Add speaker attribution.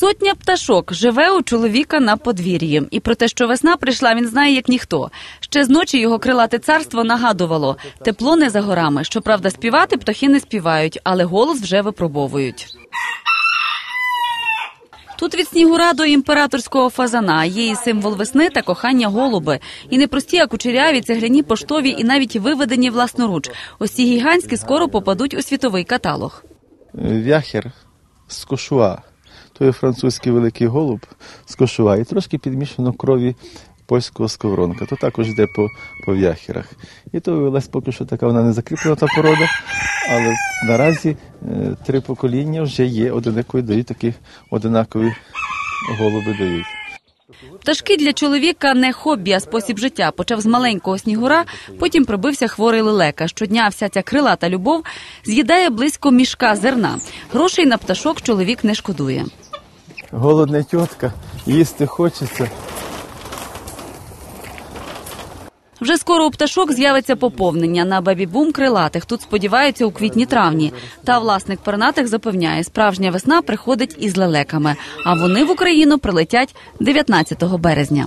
Speaker 1: Сотня пташок живе у чоловіка на подвір'ї. І про те, що весна прийшла, він знає як ніхто. Ще з ночі його крилате царство нагадувало тепло не за горами. Щоправда, співати птахи не співають, але голос вже випробовують. Тут від снігура до імператорського фазана є і символ весни та кохання голуби. І не прості, а кучеряві, цегляні, поштові і навіть виведені власноруч. Ось ці гігантські скоро попадуть у світовий каталог.
Speaker 2: Вяхер з кошуа. То французький великий голуб з кошуа. І трошки підмішано крові польського сковоронка. То також йде по, по вяхерах. І то виявилась поки що така вона не закріплена та порода. Але наразі е, три покоління вже є одинакові дають такі одинакові голуби дають.
Speaker 1: Пташки для чоловіка не хобі, а спосіб життя. Почав з маленького снігура, потім пробився хворий лелека. Щодня вся ця крилата любов з'їдає близько мішка зерна. Грошей на пташок чоловік не шкодує.
Speaker 2: Голодна тітка, їсти хочеться.
Speaker 1: Вже скоро у пташок з'явиться поповнення на бабі-бум крилатих. Тут сподіваються у квітні-травні. Та власник пернатих запевняє, справжня весна приходить із лелеками. А вони в Україну прилетять 19 березня.